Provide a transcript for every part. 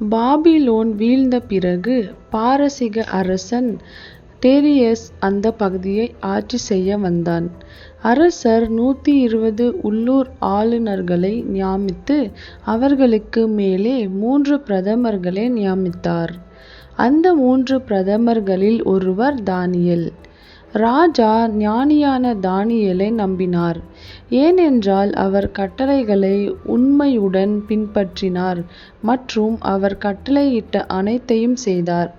Babylon வீழ்ந்த பிறகு பாரசீக அரசன் டேரியஸ் அந்த பகுதியை ஆட்சி செய்ய வந்தான். அரசர் நூற்றி இருபது உள்ளூர் ஆளுநர்களை நியமித்து அவர்களுக்கு மேலே மூன்று பிரதமர்களை நியமித்தார். அந்த மூன்று பிரதமர்களில் ஒருவர் தானியல் ராஜா ஞானியான தானியலை நம்பினார். ஏனென்றால் அவர் கட்டளைகளை உண்மையுடன் பின்பற்றினார் மற்றும் அவர் கட்டளையிட்ட அனைத்தையும் செய்தார்.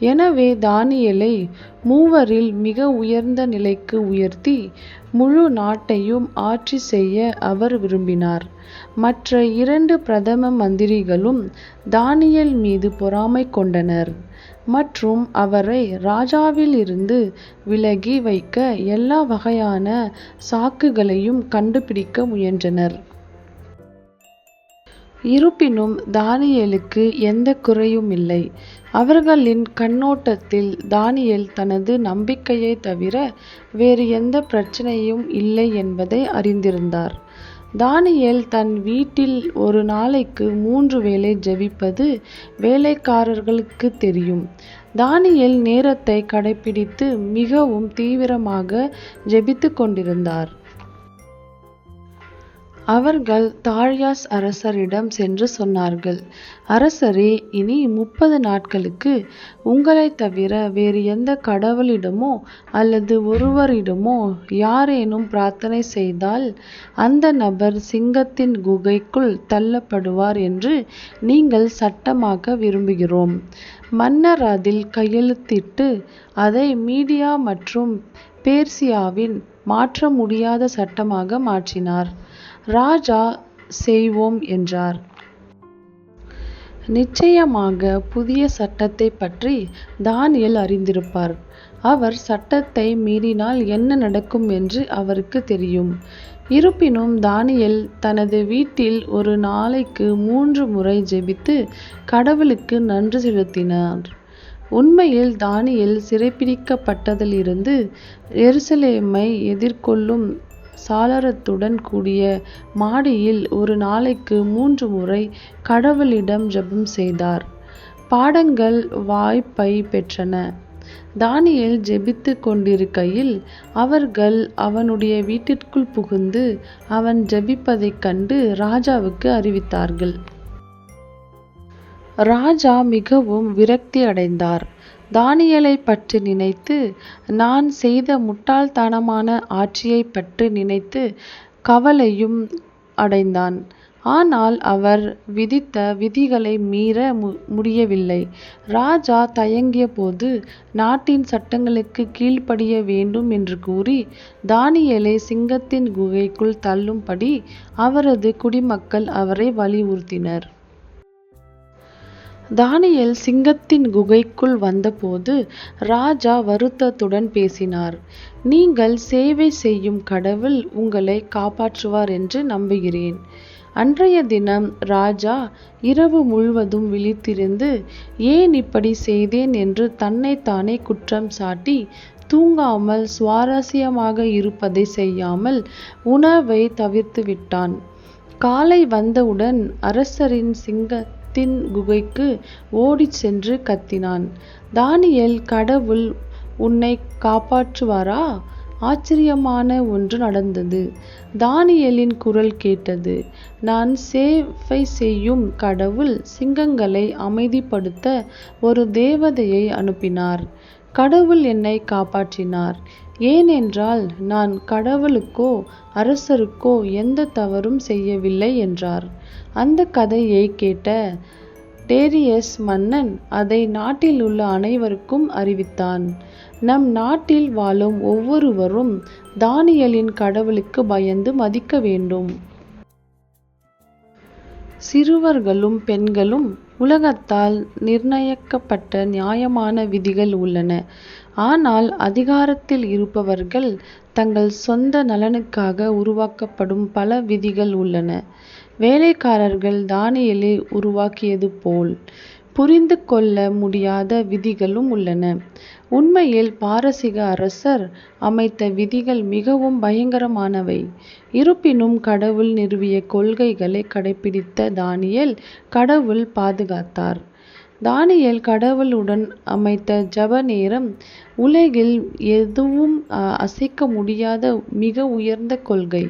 எனவே தானியலை மூவரில் மிக உயர்ந்த நிலைக்கு உயர்த்தி முழு நாட்டையும் ஆட்சி செய்ய அவர் விரும்பினார். மற்ற இரண்டு பிரதம மந்திரிகளும் தானியல் மீது பொறாமை கொண்டனர் மற்றும் அவரை ராஜாவிலிருந்து விலகி வைக்க எல்லா வகையான சாக்குகளையும் கண்டுபிடிக்க முயன்றனர். இருப்பினும் தானியேலுக்கு எந்தக் குறையுமில்லை. அவர்களின் கண்ணோட்டத்தில் தானியேல் தனது நம்பிக்கையைத் தவிர வேறு எந்தப் பிரச்சனையும் இல்லை என்பதை அறிந்திருந்தார். தானியேல் தன் வீட்டில் ஒரு நாளைக்கு மூன்று வேளை ஜெபிப்பது வேலைக்காரர்களுக்கு தெரியும். தானியேல் நேரத்தை கடைப்பிடித்து மிகவும் தீவிரமாக ஜெபித்துக் கொண்டிருந்தார். அவர்கள் தாழியாஸ் அரசரிடம் சென்று சொன்னார்கள் அரசரே இனி முப்பது நாட்களுக்கு உங்களைத் தவிர வேறு எந்த கடவுளிடமோ அல்லது ஒருவரிடமோ யாரேனும் பிரார்த்தனை செய்தால் அந்த நபர் சிங்கத்தின் குகைக்குள் தள்ளப்படுவார் என்று நீங்கள் சட்டமாக்க விரும்புகிறோம். மன்னர் அதில் கையெழுத்திட்டு அதை மீடியா மற்றும் பேர்சியாவின் மாற்ற முடியாத சட்டமாக மாற்றினார். ராஜா செய்வோம் என்றார். நிச்சயமாக புதிய சட்டத்தை பற்றி தானியல் அறிந்திருப்பார். அவர் சட்டத்தை மீறினால் என்ன நடக்கும் என்று அவருக்கு தெரியும். இருப்பினும் தானியல் தனது வீட்டில் ஒரு நாளைக்கு மூன்று முறை ஜெபித்து கடவுளுக்கு நன்றி செலுத்தினார். உண்மையில் தானியல் சிறைப்பிடிக்கப்பட்டதிலிருந்து எருசலேமை எதிர்கொள்ளும் சாளரத்துடன் கூடிய மாடியில் ஒரு நாளைக்கு மூன்று முறை கடவுளிடம் ஜெபம் செய்தார். பாடங்கள் வாய்ப்பை பெற்றன. தானியல் ஜெபித்துக் கொண்டிருக்கையில் அவர்கள் அவனுடைய வீட்டிற்குள் புகுந்து அவன் ஜெபிப்பதைக் கண்டு ராஜாவுக்கு அறிவித்தார்கள். ராஜா மிகவும் விரக்தி அடைந்தார் தானியலை பற்றி நினைத்து நான் செய்த முட்டாள்தனமான ஆட்சியைப் பற்றி நினைத்து கவலையும் அடைந்தான். ஆனால் அவர் விதித்த விதிகளை மீற முடியவில்லை. ராஜா தயங்கியபோது நாட்டின் சட்டங்களுக்கு கீழ்ப்படிய வேண்டும் என்று கூறி தானியலை சிங்கத்தின் குகைக்குள் தள்ளும்படி அவரது குடிமக்கள் அவரை வலியுறுத்தினர். தானியல் சிங்கத்தின் குகைக்குள் வந்தபோது ராஜா வருத்தத்துடன் பேசினார். நீங்கள் சேவை செய்யும் கடவுள் உங்களை காப்பாற்றுவார் என்று நம்புகிறேன். அன்றைய தினம் ராஜா இரவு முழுவதும் விழித்திருந்து ஏன் இப்படி செய்தேன் என்று தன்னைத்தானே குற்றம் சாட்டி தூங்காமல் சுவாரஸ்யமாக இருப்பதை செய்யாமல் உணவைத் தவிர்த்துவிட்டான். காலை வந்தவுடன் அரசரின் சிங்க கத்தின் குகைக்கு ஓடிச் சென்று கத்தினான் தானியேல் கடவுள் உன்னை காப்பாற்றுவாரா? ஆச்சரியமான ஒன்று நடந்தது. தானியலின் குரல் கேட்டது நான் சேவை செய்யும் கடவுள் சிங்கங்களை அமைதிப்படுத்த ஒரு தேவதையை அனுப்பினார். கடவுள் என்னை காப்பாற்றினார். ஏனென்றால் நான் கடவுளுக்கோ அரசருக்கோ எந்த தவறும் செய்யவில்லை என்றார். அந்தக் கதையைக் கேட்ட டேரியஸ் மன்னன் அதை நாட்டில் உள்ள அனைவருக்கும் அறிவித்தான். நம் நாட்டில் வாழும் ஒவ்வொருவரும் தானியலின் கடவுளுக்கு பயந்து மதிக்க வேண்டும். சிறுவர்களும் பெண்களும் உலகத்தால் நிர்ணயிக்கப்பட்ட நியாயமான விதிகள் உள்ளன. ஆனால் அதிகாரத்தில் இருப்பவர்கள் தங்கள் சொந்த நலனுக்காக உருவாக்கப்படும் பல விதிகள் உள்ளன. வேலைக்காரர்கள் தானியேலை உருவாக்கியது போல் புரிந்து கொள்ள முடியாத விதிகளும் உள்ளன. உண்மையில் பாரசீக அரசர் அமைத்த விதிகள் மிகவும் பயங்கரமானவை. இருப்பினும் கடவுள் நிறுவிய கொள்கைகளை கடைப்பிடித்த தானியல் கடவுள் பாதுகாத்தார். தானியேல் கடவுளுடன் அமைத்த ஜெப நேரம் உலகில் எதுவும் அசைக்க முடியாத மிக உயர்ந்த கொள்கை